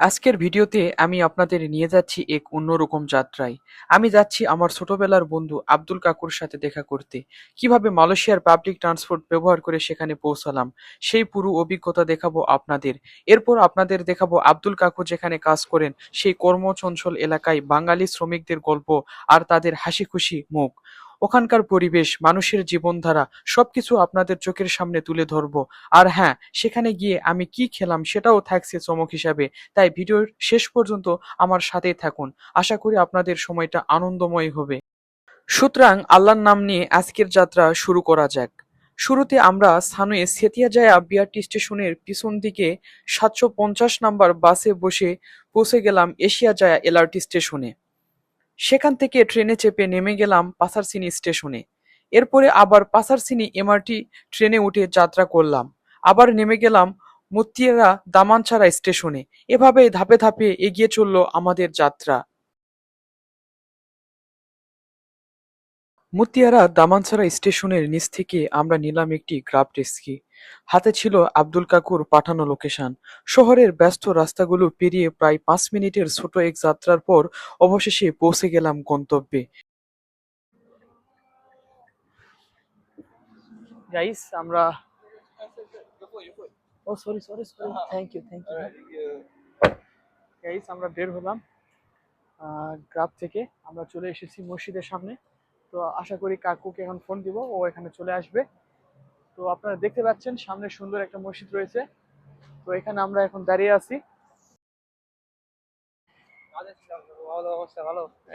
আজকের ভিডিওতে আমি আপনাদের নিয়ে যাচ্ছি এক অন্যরকম যাত্রায়। আমি যাচ্ছি আমার ছোটবেলার বন্ধু আব্দুল কাকুর সাথে দেখা করতে। কীভাবে মালয়েশিয়ার পাবলিক ট্রান্সপোর্ট ব্যবহার করে সেখানে পৌঁছালাম, সেই পুরো অভিজ্ঞতা দেখাবো আপনাদের। এরপর আপনাদের দেখাবো আব্দুল কাকু যেখানে কাজ করেন, সেই কর্মচঞ্চল এলাকায় বাঙালি শ্রমিকদের গল্প আর তাদের হাসি খুশি মুখ। ওখানকার পরিবেশ, মানুষের জীবনধারা, সবকিছু আপনাদের চোখের সামনে তুলে ধরবো। আর হ্যাঁ সেখানে গিয়ে আমি কি খেলাম সেটাও থাকছে চমক হিসাবে। তাই ভিডিওর শেষ পর্যন্ত আমার সাথেই থাকুন। আশা করি আপনাদের সময়টা আনন্দময় হবে। সুতরাং আল্লাহর নাম নিয়ে আজকের যাত্রা শুরু করা যাক। শুরুতে আমরা সানুয়ে সেতিয়াজায়া বিআরটি স্টেশনের পিছন দিকে সাতশো পঞ্চাশ নাম্বার বাসে বসে পৌঁছে গেলাম এশিয়া জায়া এলআরটি স্টেশনে। সেখান থেকে ট্রেনে চেপে নেমে গেলাম পাসারসিনি স্টেশনে। এরপরে আবার পাসারসিনি এমআরটি ট্রেনে উঠে যাত্রা করলাম। আবার নেমে গেলাম মুতিয়ারা দামানছাড়া স্টেশনে। এভাবে ধাপে ধাপে এগিয়ে চলল আমাদের যাত্রা। মুতিয়ারা দামানছাড়া স্টেশনের নিচ থেকে আমরা নিলাম একটি গ্রাব ট্যাক্সি হাতে ছিল আব্দুল কাকুর পাঠানো লোকেশন। শহরের ব্যস্ত রাস্তাগুলো পেরিয়ে প্রায় পাঁচ মিনিটের ছোট এক যাত্রার পর অবশেষে পৌঁছে গেলাম গন্তব্যে। গাইস আমরা ও sorry sorry sorry thank you thank you guys আমরা বের হলাম গ্রাফ থেকে। আমরা চলে এসেছি মসজিদের সামনে। তো আশা করি কাকুকে এখন ফোন দিব, ও এখানে চলে আসবে। তো আপনারা দেখতে পাচ্ছেন, সামনে সুন্দর একটা মসজিদ রয়েছে। তো এখানে আমরা এখন দাঁড়িয়ে আছি।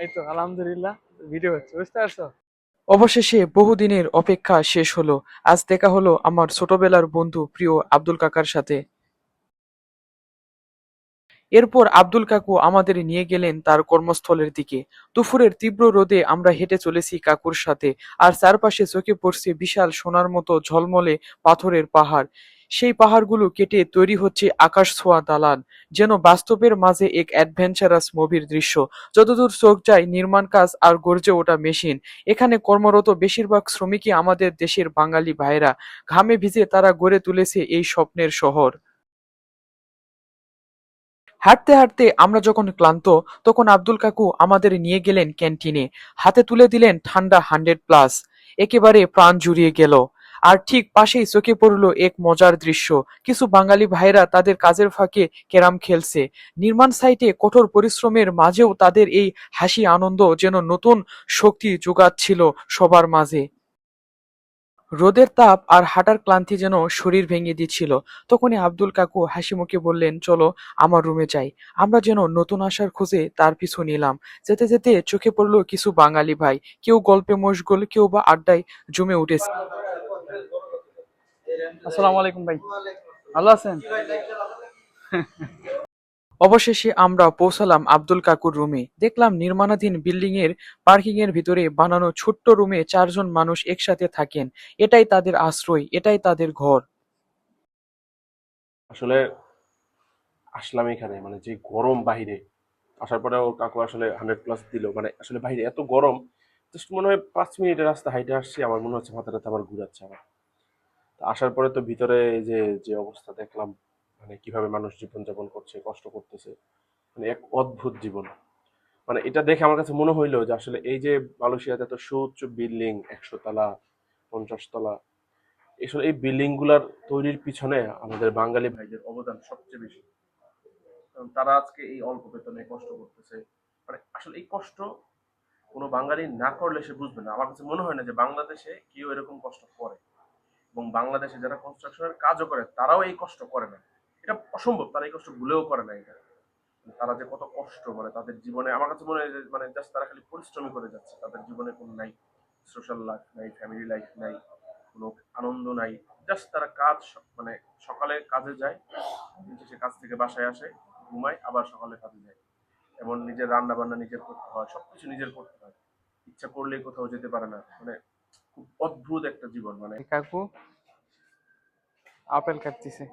এই তো আলহামদুলিল্লাহ ভিডিও বুঝতে অবশেষে বহুদিনের অপেক্ষা শেষ হলো। আজ দেখা হলো আমার ছোটবেলার বন্ধু প্রিয় আব্দুল কাকার সাথে। এরপর আব্দুল কাকু আমাদের নিয়ে গেলেন তার কর্মস্থলের দিকে। দুপুরের তীব্র রোদে আমরা হেঁটে চলেছি কাকুর সাথে, আর চারপাশে চোখে পড়ছে বিশাল সোনার মতো ঝলমলে পাথরের পাহাড়। সেই পাহাড়গুলো কেটে তৈরি হচ্ছে আকাশ ছোঁয়া দালান, যেন বাস্তবের মাঝে এক অ্যাডভেঞ্চারাস মুভির দৃশ্য। যতদূর চোখ যায়, নির্মাণ কাজ আর গর্জে ওঠা মেশিন। এখানে কর্মরত বেশিরভাগ শ্রমিকই আমাদের দেশের বাঙালি ভাইরা ঘামে ভিজে তারা গড়ে তুলেছে এই স্বপ্নের শহর। হাঁটতে হাঁটতে আমরা যখন ক্লান্ত, তখন আব্দুল কাকু আমাদের নিয়ে গেলেন ক্যান্টিনে। হাতে তুলে দিলেন ঠান্ডা হান্ড্রেড প্লাস। একেবারে প্রাণ জুড়িয়ে গেল। আর ঠিক পাশেই চোখে পড়ল এক মজার দৃশ্য। কিছু বাঙালি ভাইরা তাদের কাজের ফাঁকে ক্যারাম খেলছে। নির্মাণ সাইটে কঠোর পরিশ্রমের মাঝেও তাদের এই হাসি আনন্দ যেন নতুন শক্তি যোগাচ্ছিল সবার মাঝে। রোদের তাপ আর হাঁটার ক্লান্তি যেন শরীর ভেঙে দিচ্ছিল। তখনই আব্দুল কাকু হাসি মুখে বললেন চলো আমার রুমে যাই। আমরা যেন নতুন আশার খোঁজে তার পিছু নিলাম। যেতে যেতে চোখে পড়ল কিছু বাঙালি ভাই। কেউ গল্পে মশগুল কেউ বা আড্ডায় জমে উঠেছে। আসসালামু আলাইকুম ভাই। ভালো আছেন? অবশেষে আমরা পৌঁছালাম আব্দুল কাকুর রুমে। দেখলাম নির্মাণাধীন বিল্ডিং এর ভিতরে বানানো ছোট্ট রুমে চারজন মানুষ একসাথে থাকেন। এটাই তাদের আশ্রয়, এটাই তাদের ঘর। আসলে আসলাম এখানে মানে যে গরম বাহিরে। আসার পরেও কাকু আসলে হান্ড্রেড প্লাস দিল মানে আসলে বাইরে এত গরম জাস্ট মনে হয় পাঁচ মিনিটের রাস্তা হাইটে আসছি, আমার মনে হচ্ছে মাথাটা আমার ঘুরাচ্ছে আমার আসার পরে তো ভিতরে যে যে অবস্থা দেখলাম মানে কীভাবে মানুষ জীবনযাপন করছে, কষ্ট করতেছে মানে এক অদ্ভুত জীবন। মানে এটা দেখে আমার কাছে মনে হইল যে আসলে এই যে মালয়েশিয়াতে এত সুউচ্চ বিল্ডিং, একশো তলা, পঞ্চাশ তলা, আসলে এই বিল্ডিংগুলার তৈরির পিছনে আমাদের বাঙালি ভাইদের অবদান সবচেয়ে বেশি। কারণ তারা আজকে এই অল্প বেতনে কষ্ট করতেছে। মানে আসলে এই কষ্ট কোনো বাঙালি না করলে সে বুঝবে না। আমার কাছে মনে হয় না যে বাংলাদেশে কেউ এরকম কষ্ট করে। এবং বাংলাদেশে যারা কনস্ট্রাকশনের কাজও করে, তারাও এই কষ্ট করে না। এটা অসম্ভব, তারা এই কষ্ট ভুলেও করে না এটা। তারা যে কত কষ্ট মানে তাদের জীবনে, আমার কাছে মনে হয় মানে জাস্ট তারা খালি পরিশ্রমই করে যাচ্ছে। তাদের জীবনে কোনো নাই সোশ্যাল লাইফ নাই ফ্যামিলি লাইফ নাই, কোনো আনন্দ নাই। জাস্ট তারা কাজ স- মানে সকালে কাজে যায় শেষে কাজ থেকে বাসায় আসে, ঘুমায়, আবার সকালে কাজে যায়। এমন নিজের রান্না বান্না নিজের করতে হয়, সবকিছু নিজের করতে হয়। ইচ্ছা করলেই কোথাও যেতে পারে না। মানে খুব অদ্ভুত একটা জীবন মানে কাকু, আপেল কাটতেছে।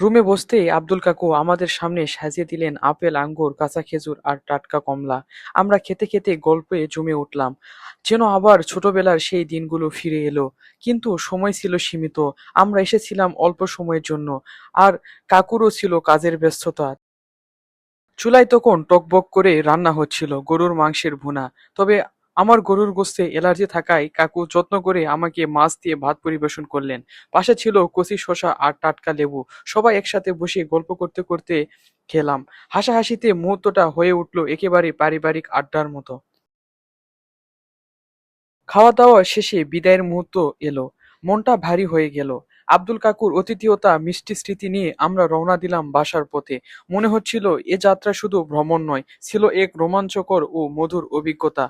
রুমে বসতেই আব্দুল কাকু আমাদের সামনে সাজিয়ে দিলেন আপেল, আঙ্গুর, কাঁচা খেজুর আর টাটকা কমলা। আমরা খেতে খেতে গল্পে জমে উঠলাম। যেন আবার ছোটবেলার সেই দিনগুলো ফিরে এলো। কিন্তু সময় ছিল সীমিত। আমরা এসেছিলাম অল্প সময়ের জন্য। আর কাকুরও ছিল কাজের ব্যস্ততা। চুলায় তখন টকবক করে রান্না হচ্ছিল গরুর মাংসের ভুনা। তবে আমার গরুর গোস্তে অ্যালার্জি থাকায় কাকু যত্ন করে আমাকে মাছ দিয়ে ভাত পরিবেশন করলেন। পাশে ছিল কচি শসা আর টাটকা লেবু। সবাই একসাথে বসে গল্প করতে করতে খেলাম। হাসাহাসিতে মুহূর্তটা হয়ে উঠল একেবারে পারিবারিক আড্ডার মতো। খাওয়া দাওয়া শেষে বিদায়ের মুহূর্ত এলো। মনটা ভারী হয়ে গেল। আব্দুল কাকুর অতিথিয়তা, মিষ্টি স্মৃতি নিয়ে আমরা রওনা দিলাম বাসার পথে। মনে হচ্ছিল এ যাত্রা শুধু ভ্রমণ নয়, ছিল এক রোমাঞ্চকর ও মধুর অভিজ্ঞতা।